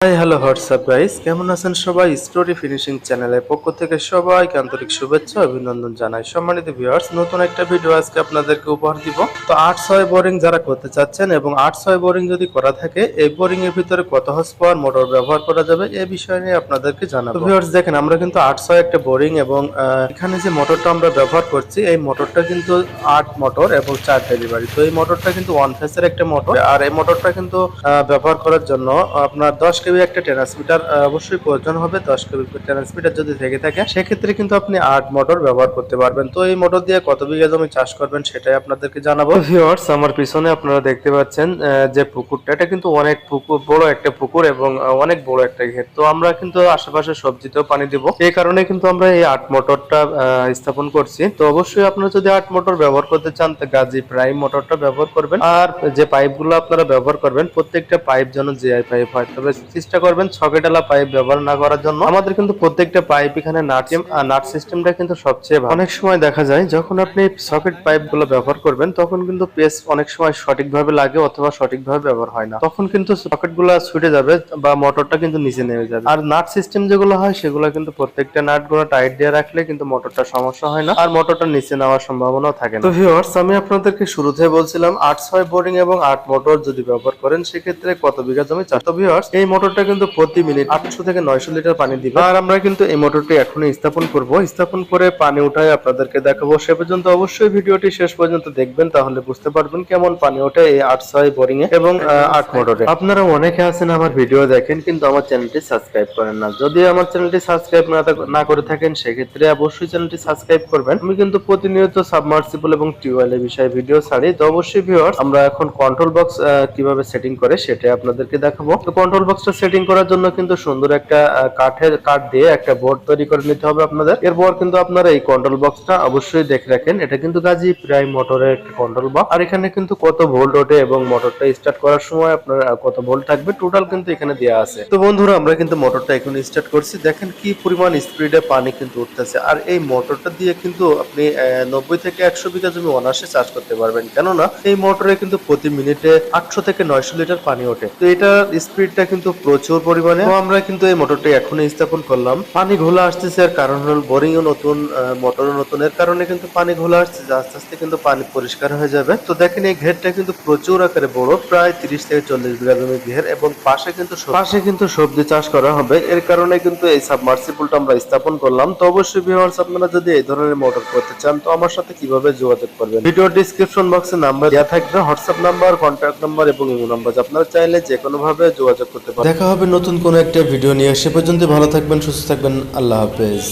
Oh yeah. Hello, WhatsApp guys. কেমন আছেন সবাই? স্টোরি ফিনিশিং চ্যানেলের পক্ষ থেকে সবাইকে আন্তরিক শুভেচ্ছা অভিনন্দন জানাই। সম্মানিত ভিউয়ার্স, নতুন একটা ভিডিও আজকে আপনাদেরকে উপহার দিব। তো আট ছয় বোরিং যারা করতে চাচ্ছেন এবং আট ছয় বোরিং যদি করা থাকে, এই বোরিং এর ভিতরে কত হর্স পাওয়ার মোটর ব্যবহার করা যাবে এই বিষয় নিয়ে আপনাদেরকে জানাব। ভিউয়ার্স, দেখেন, আমরা কিন্তু আট ছয় একটা বোরিং এবং এখানে যে মোটরটা আমরা ব্যবহার করছি, এই মোটরটা কিন্তু আট মোটর এবং চার ডেলিভারি। তো এই মোটরটা কিন্তু ওয়ান ফেসের একটা মোটর। আর এই মোটরটা কিন্তু ব্যবহার করার জন্য আপনার দশ কেবি একটা ট্রান্সমিটার অবশ্যই প্রয়োজন হবে, দশ কেবি ট্রান্সমিটার যদি থেকে থাকে, সেক্ষেত্রে কিন্তু আপনি আট মোটর ব্যবহার করতে পারবেন। তো এই মোটর দিয়ে কত বিঘা জমি চাষ করবেন সেটাই আপনাদেরকে জানাব। ভিউয়ার্স আমার পিছনে আপনারা দেখতে পাচ্ছেন যে পুকুরটা, এটা কিন্তু অনেক পুকুর, বড় একটা পুকুর এবং অনেক বড় একটা ক্ষেত তো আমরা কিন্তু আশেপাশে সবজিতেও পানি দিব। এই কারণে কিন্তু আমরা এই আট মোটরটা স্থাপন করছি। তো অবশ্যই আপনারা যদি আট মোটর ব্যবহার করতে চান, তো গাজী প্রাইম মোটরটা ব্যবহার করবেন। আর যে পাইপগুলো আপনারা ব্যবহার করবেন, প্রত্যেকটা পাইপ যেন জিআই পাইপ হয়, তবে চেষ্টা করবেন ছকেটালা পাইপ ব্যবহার না করার জন্য। আমাদের কিন্তু প্রত্যেকটা পাইপ এখানে নাট নাট সিস্টেমটা কিন্তু সবচেয়ে ভালো। অনেক সময় দেখা যায়, যখন আপনি সকেট পাইপগুলো ব্যবহার করবেন, তখন কিন্তু পেস অনেক সময় সঠিকভাবে লাগে অথবা সঠিকভাবে ব্যবহার হয় না। তখন কিন্তু সকেটগুলো ছুটে যাবে বা মোটরটা কিন্তু নিচে নেমে যাবে। আর নাট সিস্টেম যেগুলো হয়, সেগুলো কিন্তু প্রত্যেকটা নাটগুলো টাইট দিয়ে রাখলে কিন্তু মোটরটা সমস্যা হয় না। আর মোটরটা নিচে নেওয়ার সম্ভাবনাও থাকে তো ভিউয়ার্স আমি আপনাদেরকে শুরুতে বলছিলাম, আট ছয় বোরিং এবং আট মোটর যদি ব্যবহার করেন, সেক্ষেত্রে কত বিঘা জমি চাষ? তো ভিউয়ার্স এই মোটরটা কিন্তু প্রতি মিনিট আটশো থেকে নয়শো লিটার পানি দিবে। আর আমরা কিন্তু এই মোটরটি এখনই স্থাপন করব। স্থাপন করে পানি উঠায় আপনাদেরকে দেখাবো। সে পর্যন্ত অবশ্যই ভিডিওটি শেষ পর্যন্ত দেখবেন, তাহলে বুঝতে পারবেন কেমন পানি ওঠে এই আট ছয় বোরিং এ এবং আট মোটরে। আপনারা অনেকে আছেন আমার ভিডিও দেখেন, কিন্তু আমার চ্যানেলটি সাবস্ক্রাইব করেন না। যদি আমার চ্যানেলটি সাবস্ক্রাইব না করে থাকেন, সেক্ষেত্রে অবশ্যই চ্যানেলটি সাবস্ক্রাইব করবেন। আমি কিন্তু প্রতিনিয়ত সাবমার্সিবল এবং টিউবওয়েল এর বিষয়ে ভিডিও ছাড়ি। তো অবশ্যই ভিউয়ার্স আমরা এখন কন্ট্রোল বক্স কীভাবে সেটিং করে সেটা আপনাদেরকে দেখাবো। তো কন্ট্রোল বক্সটা সেটিং করার জন্য কিন্তু সুন্দর একটা কাঠের কাঠ দিয়ে একটা বোর্ড তৈরি করে নিতে হবে আপনাদের। এরপর কিন্তু আপনারা এই কন্ট্রোল বক্সটা অবশ্যই দেখে রাখেন। এটা কিন্তু গাজী প্রাইম মোটরের একটা কন্ট্রোল বক্স আর এখানে কিন্তু কত ভোল্ট ওঠে এবং মোটরটা স্টার্ট করার সময় আপনার কত ভোল্ট থাকবে টোটাল কিন্তু এখানে দেওয়া আছে। তো বন্ধুরা, আমরা কিন্তু মোটরটা এখন স্টার্ট করছি। দেখেন কি পরিমাণ স্পিডে পানি কিন্তু উঠতেছে। আর এই মোটরটা দিয়ে কিন্তু আপনি নব্বই থেকে একশো বিঘা জমি অনার্সে চাষ করতে পারবেন। কেননা এই মোটরে কিন্তু প্রতি মিনিটে আটশো থেকে নয়শো লিটার পানি ওঠে। তো এটার স্পিডটা কিন্তু প্রচুর পরিমাণে। তো আমরা কিন্তু এই মোটরটি এখনই স্থাপন করলাম। পানি ঘোলা আসতেছে এর কারণ হল বোরিং ও নতুন মোটরও নতুন। এর কারণে কিন্তু পানি ঘোলা আসছে যে আস্তে আস্তে কিন্তু পানি পরিষ্কার হয়ে যাবে। তো দেখেন এই ঘেরটা কিন্তু প্রচুর আকারে বড় প্রায় তিরিশ থেকে চল্লিশ বিঘা জমি ঘের এবং পাশে কিন্তু পাশে কিন্তু সবজি চাষ করা হবে। এর কারণে কিন্তু এই সাবমার্সিবলটা আমরা স্থাপন করলাম। তো অবশ্যই ভিউয়ার্স আপনারা যদি এই ধরনের মোটর করতে চান তো আমার সাথে কীভাবে যোগাযোগ করবেন? ভিডিও ডিসক্রিপশন বক্সে নাম্বার দেওয়া থাকবে। হোয়াটসঅ্যাপ নাম্বার কন্ট্যাক্ট নাম্বার এবং ইমো নাম্বার আপনারা চাইলে যে কোনো ভাবে যোগাযোগ করতে পারেন। দেখা হবে নতুন কোনো একটা ভিডিও নিয়ে। সে পর্যন্ত ভালো থাকবেন সুস্থ থাকবেন আল্লাহ হাফেজ।